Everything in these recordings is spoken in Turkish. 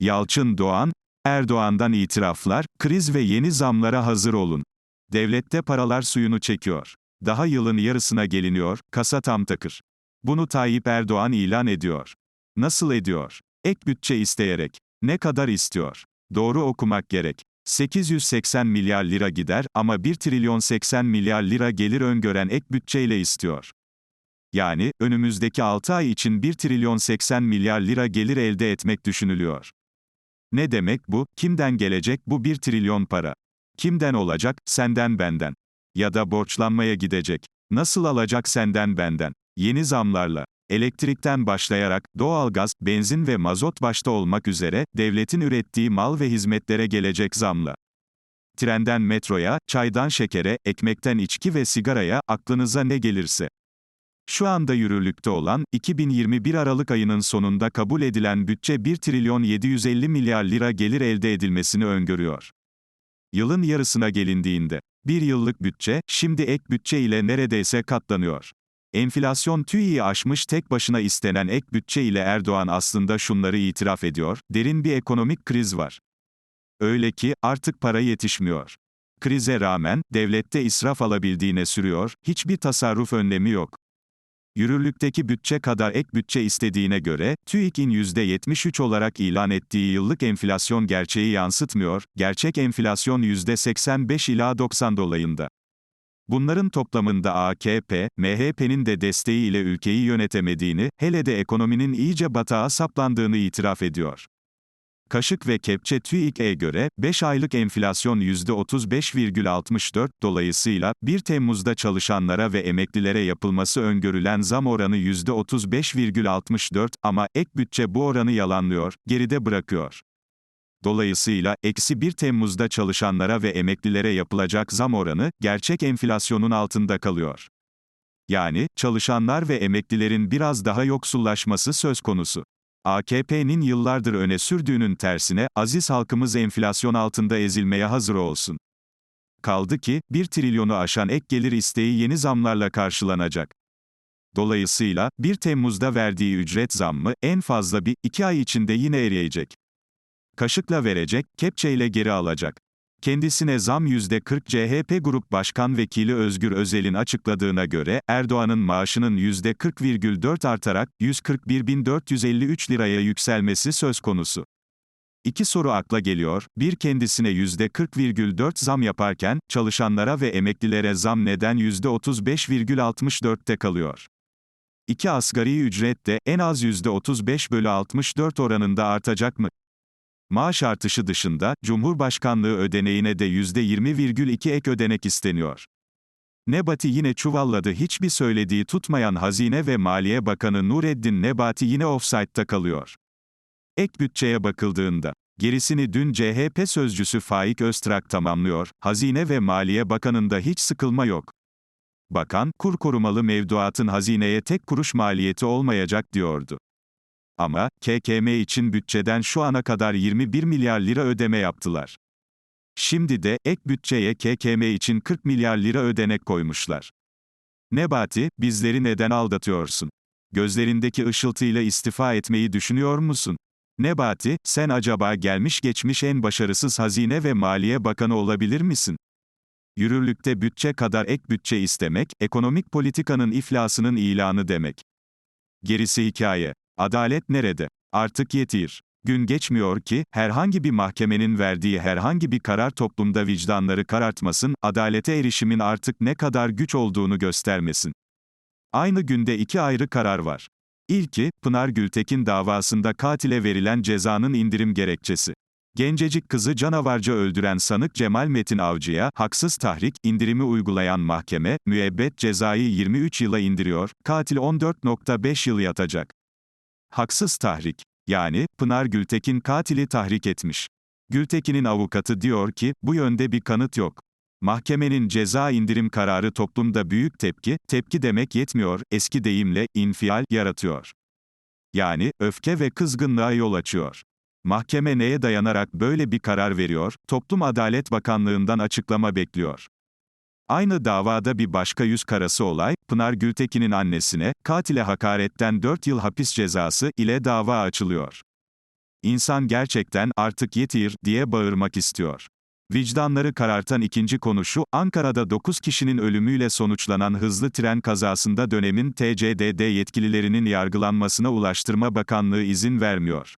Yalçın Doğan, Erdoğan'dan itiraflar, kriz ve yeni zamlara hazır olun. Devlette paralar suyunu çekiyor. Daha yılın yarısına geliniyor, kasa tam takır. Bunu Tayyip Erdoğan ilan ediyor. Nasıl ediyor? Ek bütçe isteyerek. Ne kadar istiyor? Doğru okumak gerek. 880 milyar lira gider ama 1 trilyon 80 milyar lira gelir öngören ek bütçeyle istiyor. Yani, önümüzdeki 6 ay için 1 trilyon 80 milyar lira gelir elde etmek düşünülüyor. Ne demek bu? Kimden gelecek bu 1 trilyon para? Kimden olacak? Senden benden. Ya da borçlanmaya gidecek. Nasıl alacak senden benden? Yeni zamlarla. Elektrikten başlayarak, doğalgaz, benzin ve mazot başta olmak üzere, devletin ürettiği mal ve hizmetlere gelecek zamla. Trenden metroya, çaydan şekere, ekmekten içki ve sigaraya, aklınıza ne gelirse. Şu anda yürürlükte olan, 2021 Aralık ayının sonunda kabul edilen bütçe 1 trilyon 750 milyar lira gelir elde edilmesini öngörüyor. Yılın yarısına gelindiğinde, bir yıllık bütçe, şimdi ek bütçe ile neredeyse katlanıyor. Enflasyon TÜİ'yi aşmış tek başına istenen ek bütçe ile Erdoğan aslında şunları itiraf ediyor, derin bir ekonomik kriz var. Öyle ki, artık para yetişmiyor. Krize rağmen, devlette israf alabildiğine sürüyor, hiçbir tasarruf önlemi yok. Yürürlükteki bütçe kadar ek bütçe istediğine göre, TÜİK'in %73 olarak ilan ettiği yıllık enflasyon gerçeği yansıtmıyor, gerçek enflasyon %85 ila 90 dolayında. Bunların toplamında AKP, MHP'nin de desteğiyle ülkeyi yönetemediğini, hele de ekonominin iyice batağa saplandığını itiraf ediyor. Kaşık ve Kepçe TÜİK'e göre, 5 aylık enflasyon %35,64, dolayısıyla, 1 Temmuz'da çalışanlara ve emeklilere yapılması öngörülen zam oranı %35,64 ama ek bütçe bu oranı yalanlıyor, geride bırakıyor. Dolayısıyla, eksi 1 Temmuz'da çalışanlara ve emeklilere yapılacak zam oranı, gerçek enflasyonun altında kalıyor. Yani, çalışanlar ve emeklilerin biraz daha yoksullaşması söz konusu. AKP'nin yıllardır öne sürdüğünün tersine, aziz halkımız enflasyon altında ezilmeye hazır olsun. Kaldı ki, 1 trilyonu aşan ek gelir isteği yeni zamlarla karşılanacak. Dolayısıyla, 1 Temmuz'da verdiği ücret zammı, en fazla bir, iki ay içinde yine eriyecek. Kaşıkla verecek, kepçeyle geri alacak. Kendisine zam %40 CHP Grup Başkan Vekili Özgür Özel'in açıkladığına göre, Erdoğan'ın maaşının %40,4 artarak, 141.453 liraya yükselmesi söz konusu. İki soru akla geliyor, bir kendisine %40,4 zam yaparken, çalışanlara ve emeklilere zam neden %35,64'te kalıyor? İki asgari ücret de, en az %35 bölü 64 oranında artacak mı? Maaş artışı dışında, Cumhurbaşkanlığı ödeneğine de %20,2 ek ödenek isteniyor. Nebati yine çuvalladı hiçbir söylediği tutmayan Hazine ve Maliye Bakanı Nureddin Nebati yine offside'da kalıyor. Ek bütçeye bakıldığında, gerisini dün CHP sözcüsü Faik Öztrak tamamlıyor, Hazine ve Maliye Bakanı'nda hiç sıkılma yok. Bakan, kur korumalı mevduatın hazineye tek kuruş maliyeti olmayacak diyordu. Ama, KKM için bütçeden şu ana kadar 21 milyar lira ödeme yaptılar. Şimdi de, ek bütçeye KKM için 40 milyar lira ödenek koymuşlar. Nebati, bizleri neden aldatıyorsun? Gözlerindeki ışıltıyla istifa etmeyi düşünüyor musun? Nebati, sen acaba gelmiş geçmiş en başarısız Hazine ve Maliye Bakanı olabilir misin? Yürürlükte bütçe kadar ek bütçe istemek, ekonomik politikanın iflasının ilanı demek. Gerisi hikaye. Adalet nerede? Artık yetir. Gün geçmiyor ki, herhangi bir mahkemenin verdiği herhangi bir karar toplumda vicdanları karartmasın, adalete erişimin artık ne kadar güç olduğunu göstermesin. Aynı günde iki ayrı karar var. İlki, Pınar Gültekin davasında katile verilen cezanın indirim gerekçesi. Gencecik kızı canavarca öldüren sanık Cemal Metin Avcı'ya, haksız tahrik, indirimi uygulayan mahkeme, müebbet cezayı 23 yıla indiriyor, katil 14.5 yıl yatacak. Haksız tahrik. Yani, Pınar Gültekin katili tahrik etmiş. Gültekin'in avukatı diyor ki, bu yönde bir kanıt yok. Mahkemenin ceza indirim kararı toplumda büyük tepki, tepki demek yetmiyor, eski deyimle, infial, yaratıyor. Yani, öfke ve kızgınlığa yol açıyor. Mahkeme neye dayanarak böyle bir karar veriyor, Toplum Adalet Bakanlığı'ndan açıklama bekliyor. Aynı davada bir başka yüz karası olay, Pınar Gültekin'in annesine, katile hakaretten 4 yıl hapis cezası ile dava açılıyor. İnsan gerçekten artık yetir diye bağırmak istiyor. Vicdanları karartan ikinci konu şu, Ankara'da 9 kişinin ölümüyle sonuçlanan hızlı tren kazasında dönemin TCDD yetkililerinin yargılanmasına Ulaştırma Bakanlığı izin vermiyor.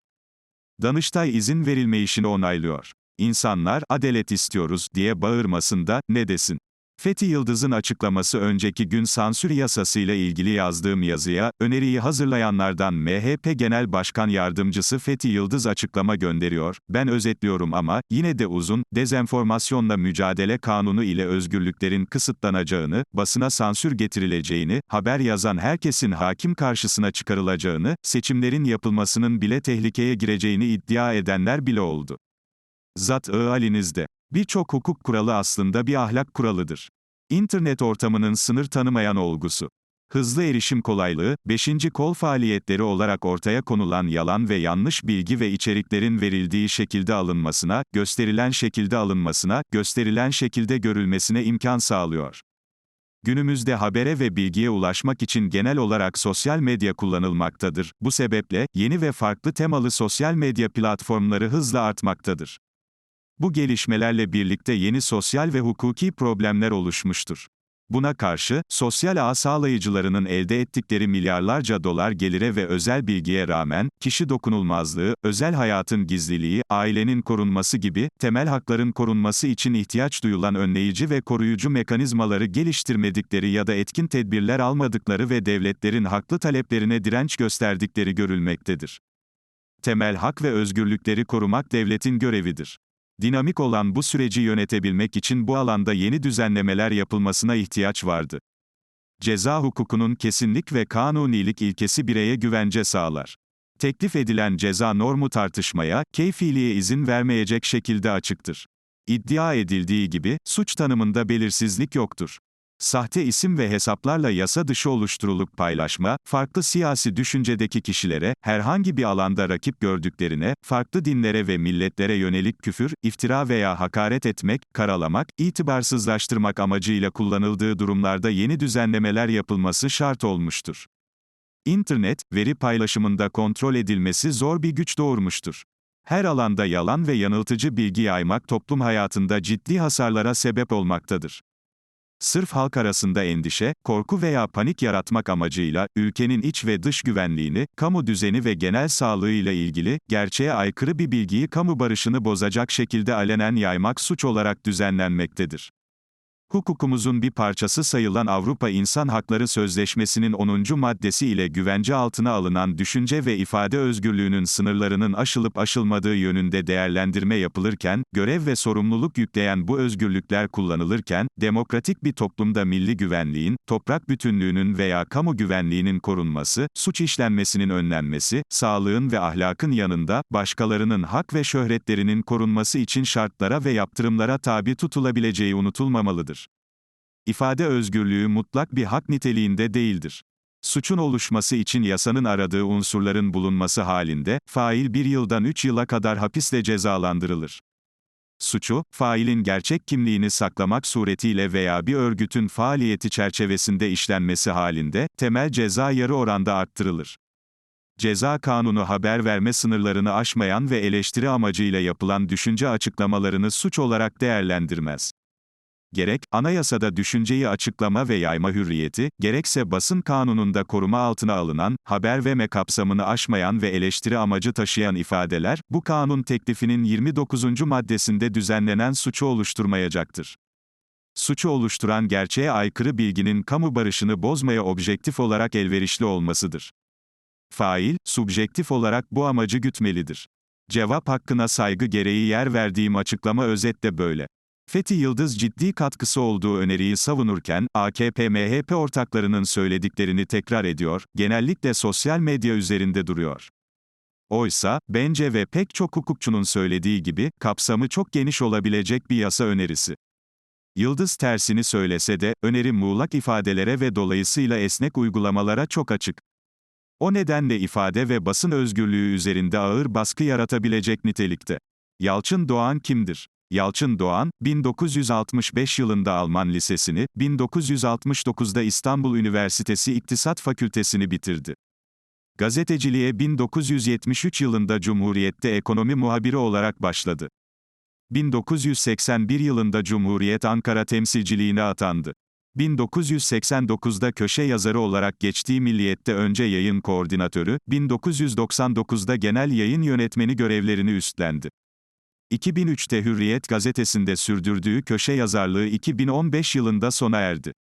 Danıştay izin verilmeyişini onaylıyor. İnsanlar, adalet istiyoruz diye bağırmasında, ne desin? Fethi Yıldız'ın açıklaması önceki gün sansür yasasıyla ilgili yazdığım yazıya, öneriyi hazırlayanlardan MHP Genel Başkan Yardımcısı Fethi Yıldız açıklama gönderiyor, ben özetliyorum ama, yine de uzun, dezenformasyonla mücadele kanunu ile özgürlüklerin kısıtlanacağını, basına sansür getirileceğini, haber yazan herkesin hakim karşısına çıkarılacağını, seçimlerin yapılmasının bile tehlikeye gireceğini iddia edenler bile oldu. Zat-ı halinizde. Birçok hukuk kuralı aslında bir ahlak kuralıdır. İnternet ortamının sınır tanımayan olgusu. Hızlı erişim kolaylığı, beşinci kol faaliyetleri olarak ortaya konulan yalan ve yanlış bilgi ve içeriklerin verildiği şekilde alınmasına, gösterilen şekilde alınmasına, gösterilen şekilde görülmesine imkan sağlıyor. Günümüzde habere ve bilgiye ulaşmak için genel olarak sosyal medya kullanılmaktadır. Bu sebeple, yeni ve farklı temalı sosyal medya platformları hızla artmaktadır. Bu gelişmelerle birlikte yeni sosyal ve hukuki problemler oluşmuştur. Buna karşı, sosyal ağ sağlayıcılarının elde ettikleri milyarlarca dolar gelire ve özel bilgiye rağmen, kişi dokunulmazlığı, özel hayatın gizliliği, ailenin korunması gibi, temel hakların korunması için ihtiyaç duyulan önleyici ve koruyucu mekanizmaları geliştirmedikleri ya da etkin tedbirler almadıkları ve devletlerin haklı taleplerine direnç gösterdikleri görülmektedir. Temel hak ve özgürlükleri korumak devletin görevidir. Dinamik olan bu süreci yönetebilmek için bu alanda yeni düzenlemeler yapılmasına ihtiyaç vardı. Ceza hukukunun kesinlik ve kanunilik ilkesi bireye güvence sağlar. Teklif edilen ceza normu tartışmaya, keyfiliğe izin vermeyecek şekilde açıktır. İddia edildiği gibi, suç tanımında belirsizlik yoktur. Sahte isim ve hesaplarla yasa dışı oluşturulup paylaşma, farklı siyasi düşüncedeki kişilere, herhangi bir alanda rakip gördüklerine, farklı dinlere ve milletlere yönelik küfür, iftira veya hakaret etmek, karalamak, itibarsızlaştırmak amacıyla kullanıldığı durumlarda yeni düzenlemeler yapılması şart olmuştur. İnternet, veri paylaşımında kontrol edilmesi zor bir güç doğurmuştur. Her alanda yalan ve yanıltıcı bilgi yaymak toplum hayatında ciddi hasarlara sebep olmaktadır. Sırf halk arasında endişe, korku veya panik yaratmak amacıyla, ülkenin iç ve dış güvenliğini, kamu düzeni ve genel sağlığıyla ilgili, gerçeğe aykırı bir bilgiyi kamu barışını bozacak şekilde alenen yaymak suç olarak düzenlenmektedir. Hukukumuzun bir parçası sayılan Avrupa İnsan Hakları Sözleşmesi'nin 10. maddesi ile güvence altına alınan düşünce ve ifade özgürlüğünün sınırlarının aşılıp aşılmadığı yönünde değerlendirme yapılırken, görev ve sorumluluk yükleyen bu özgürlükler kullanılırken, demokratik bir toplumda milli güvenliğin, toprak bütünlüğünün veya kamu güvenliğinin korunması, suç işlenmesinin önlenmesi, sağlığın ve ahlakın yanında, başkalarının hak ve şöhretlerinin korunması için şartlara ve yaptırımlara tabi tutulabileceği unutulmamalıdır. İfade özgürlüğü mutlak bir hak niteliğinde değildir. Suçun oluşması için yasanın aradığı unsurların bulunması halinde, fail bir yıldan üç yıla kadar hapisle cezalandırılır. Suçu, failin gerçek kimliğini saklamak suretiyle veya bir örgütün faaliyeti çerçevesinde işlenmesi halinde, temel ceza yarı oranda arttırılır. Ceza kanunu haber verme sınırlarını aşmayan ve eleştiri amacıyla yapılan düşünce açıklamalarını suç olarak değerlendirmez gerek, anayasada düşünceyi açıklama ve yayma hürriyeti, gerekse basın kanununda koruma altına alınan, haber ve kapsamını aşmayan ve eleştiri amacı taşıyan ifadeler, bu kanun teklifinin 29. maddesinde düzenlenen suçu oluşturmayacaktır. Suçu oluşturan gerçeğe aykırı bilginin kamu barışını bozmaya objektif olarak elverişli olmasıdır. Fail, subjektif olarak bu amacı gütmelidir. Cevap hakkına saygı gereği yer verdiğim açıklama özetle böyle. Fethi Yıldız ciddi katkısı olduğu öneriyi savunurken, AKP-MHP ortaklarının söylediklerini tekrar ediyor, genellikle sosyal medya üzerinde duruyor. Oysa, bence ve pek çok hukukçunun söylediği gibi, kapsamı çok geniş olabilecek bir yasa önerisi. Yıldız tersini söylese de, öneri muğlak ifadelere ve dolayısıyla esnek uygulamalara çok açık. O nedenle ifade ve basın özgürlüğü üzerinde ağır baskı yaratabilecek nitelikte. Yalçın Doğan kimdir? Yalçın Doğan, 1965 yılında Alman Lisesi'ni, 1969'da İstanbul Üniversitesi İktisat Fakültesini bitirdi. Gazeteciliğe 1973 yılında Cumhuriyet'te ekonomi muhabiri olarak başladı. 1981 yılında Cumhuriyet Ankara temsilciliğine atandı. 1989'da köşe yazarı olarak geçtiği Milliyet'te önce yayın koordinatörü, 1999'da genel yayın yönetmeni görevlerini üstlendi. 2003'te Hürriyet gazetesinde sürdürdüğü köşe yazarlığı 2015 yılında sona erdi.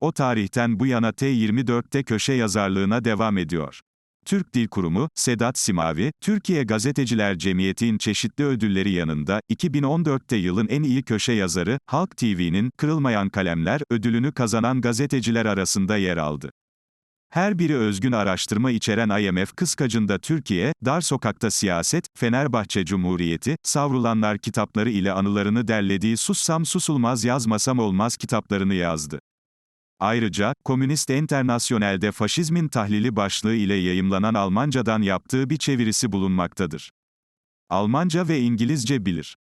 O tarihten bu yana T24'te köşe yazarlığına devam ediyor. Türk Dil Kurumu, Sedat Simavi, Türkiye Gazeteciler Cemiyeti'nin çeşitli ödülleri yanında, 2014'te yılın en iyi köşe yazarı, Halk TV'nin Kırılmayan Kalemler ödülünü kazanan gazeteciler arasında yer aldı. Her biri özgün araştırma içeren IMF kıskacında Türkiye, Dar Sokakta Siyaset, Fenerbahçe Cumhuriyeti, Savrulanlar kitapları ile anılarını derlediği Sussam Susulmaz Yazmasam Olmaz kitaplarını yazdı. Ayrıca, Komünist Enternasyonel'de faşizmin tahlili başlığı ile yayımlanan Almancadan yaptığı bir çevirisi bulunmaktadır. Almanca ve İngilizce bilir.